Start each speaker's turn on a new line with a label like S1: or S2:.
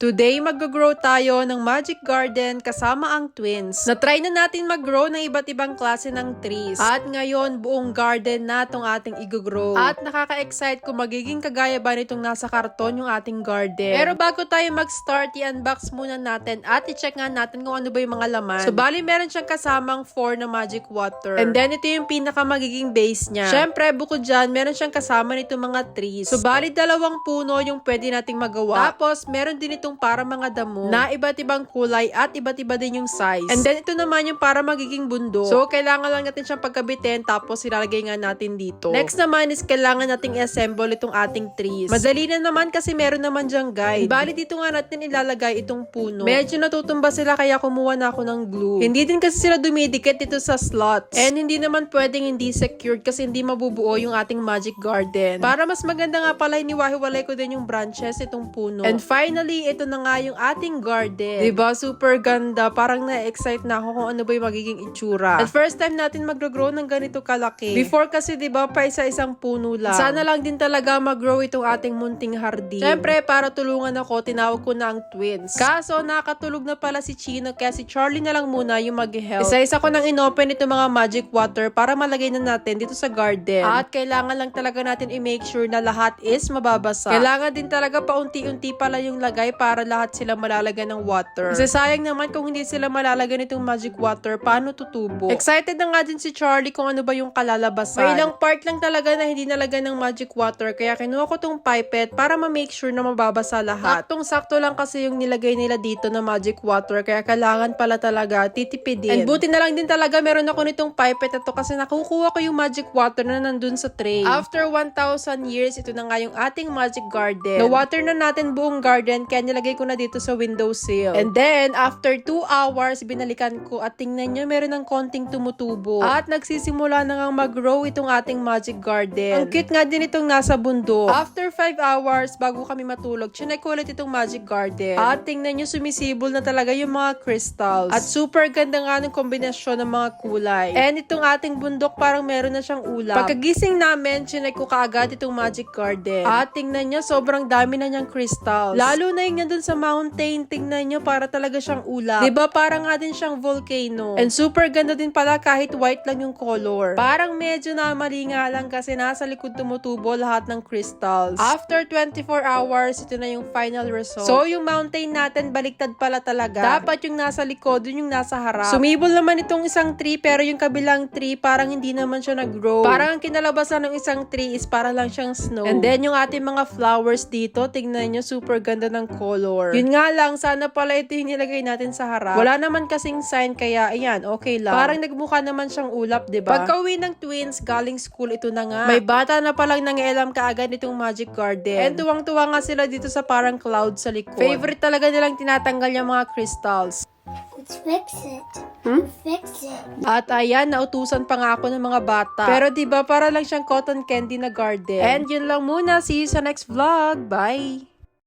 S1: Today, mag-grow tayo ng Magic Garden kasama ang twins. Na-try na natin mag-grow ng iba't ibang klase ng trees. At ngayon, buong garden na itong ating i-grow. At nakaka-excite kung magiging kagaya ba nitong nasa karton yung ating garden. Pero bago tayo mag-start, i-unbox muna natin at i-check nga natin kung ano ba yung mga laman. So, bali meron siyang kasamang 4 na magic water. And then, ito yung pinaka magiging base niya. Syempre, bukod dyan, meron siyang kasama nito mga trees. So, bali dalawang puno yung pwede nating magawa. Tapos, meron din itong para mga damo na iba't ibang kulay at iba't iba din yung size. And then, ito naman yung para magiging bundok. So, kailangan lang natin siyang pagkabitin tapos ilalagay nga natin dito. Next naman is kailangan nating i-assemble itong ating trees. Madali na naman kasi meron naman dyang guide. Bali, dito nga natin ilalagay itong puno. Medyo natutumba sila kaya kumuha na ako ng glue. Hindi din kasi sila dumidikit dito sa slots. And hindi naman pwedeng hindi secured kasi hindi mabubuo yung ating magic garden. Para mas maganda nga pala, iniwahiwalay ko din yung branches itong puno. And finally, ito na nga yung ating garden. ba Super ganda. Parang na-excite na ako kung ano ba yung magiging itsura. At first time natin mag-grow ng ganito kalaki. Before kasi ba pa isa-isang puno lang. Sana lang din talaga mag-grow itong ating munting hardin. Siyempre, para tulungan ako, tinawag ko na ang twins. Kaso, nakatulog na pala si Chino kaya si Charlie na lang muna yung mag-help. Isa-isa ko nang inopen itong mga magic water para malagay na natin dito sa garden. At kailangan lang talaga natin i-make sure na lahat is mababasa. Kailangan din talaga paunti-unti pala yung lagay para lahat sila malalagyan ng water. Kasi sayang naman kung hindi sila malalagyan itong magic water, paano tutubo? Excited na nga din si Charlie kung ano ba yung kalalabasan. May ilang part lang talaga na hindi nalagyan ng magic water, kaya kinuha ko tong pipette para ma-make sure na mababasa lahat. Saktong sakto lang kasi yung nilagay nila dito na magic water, kaya kailangan pala talaga titipidin. And buti na lang din talaga meron ako nitong pipette na to kasi nakukuha ko yung magic water na nandun sa tray. After 1,000 years, ito na nga yung ating magic garden. Na-water na natin buong garden, kaya nilagay ko na dito sa windowsill. And then, after 2 hours, binalikan ko at tingnan nyo, meron ng konting tumutubo. At nagsisimula na nga mag-grow itong ating magic garden. Ang cute nga din itong nasa bundok. After 5 hours, bago kami matulog, chinek ulit itong magic garden. At tingnan nyo, sumisibol na talaga yung mga crystals. At super ganda nga ng kombinasyon ng mga kulay. And itong ating bundok, parang meron na siyang ulap. Pagkagising namin, chinek ko kaagad itong magic garden. At tingnan nyo, sobrang dami na niyang crystals. Lalo na yung nandun sa mountain, tingnan nyo, para talaga siyang ulap. ba Parang nga din siyang volcano. And super ganda din pala kahit white lang yung color. Parang medyo na mali nga lang kasi nasa likod tumutubo lahat ng crystals. After 24 hours, ito na yung final result. So, yung mountain natin, baliktad pala talaga. Dapat yung nasa likod, yun yung nasa harap. Sumibol naman itong isang tree, pero yung kabilang tree, parang hindi naman siya nag-grow. Parang ang kinalabasan ng isang tree is para lang siyang snow. And then, yung ating mga flowers dito, tingnan nyo, super ganda ng color. Yun nga lang, sana pala ito yung nilagay natin sa harap. Wala naman kasing sign, kaya ayan, okay lang. Parang nagmukha naman siyang ulap, 'di ba? Pagka uwi ng twins, galing school, ito na nga. May bata na palang nangialam kaagad nitong magic garden. And tuwang-tuwa nga sila dito sa parang cloud sa likod. Favorite talaga nilang tinatanggal yung mga crystals.
S2: Let's fix it.
S1: Hmm?
S2: Fix it.
S1: At ayan, nautusan pa nga ako ng mga bata. Pero 'di ba para lang siyang cotton candy na garden. And yun lang muna. See you sa next vlog. Bye!